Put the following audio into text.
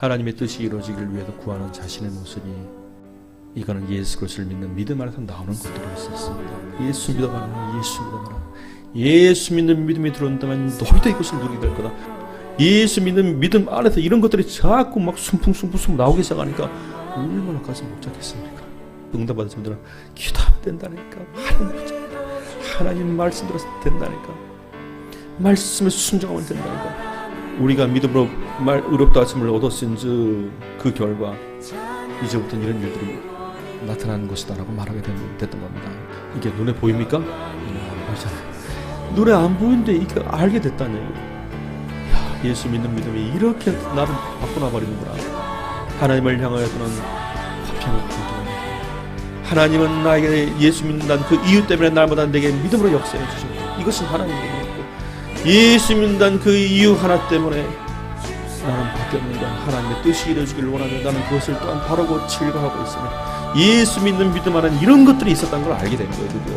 하나님의 뜻이 이루어지기를 위해서 구하는 자신의 모습이 이거는 예수 그리스도를 믿는 믿음 안에서 나오는 것들이 있었습니다. 예수 믿어봐라, 예수 믿어봐라. 예수 믿는 믿음이 들어온다면 너희도 이것을 누리게 될 거다. 예수 믿는 믿음 안에서 이런 것들이 자꾸 막 숨풍숨풍 나오기 시작하니까 얼마나 가슴 복잡했습니까? 응답받은 분들은 기도하면 된다니까. 하나님 말씀 들어서 된다니까 말씀에 순종하면 된다니까 우리가 믿음으로 말 의롭다 하심을 얻었은즉 그 결과 이제부터는 이런 일들이 나타나는 것이다라고 말하게 된, 됐던 겁니다. 이게 눈에 보입니까? 보이잖아요. 눈에 안 보이는데 이게 알게 얘기예요. 야, 예수 믿는 믿음이 이렇게 나를 바꾸나 버리는구나. 하나님을 향하여서는 화평을 주고 하나님은 나에게 예수 믿는다는 그 이유 때문에 날마다 내게 믿음으로 역사해 주시고 이것은 일이고 예수 믿는다는 그 이유 하나 때문에 나는 바뀌었는가 하나님의 뜻이 이루어지기를 원하며 나는 그것을 또한 바르고 즐거워하고 있으며 예수 믿는 믿음 안에 이런 것들이 있었다는 걸 알게 된 거예요 드디어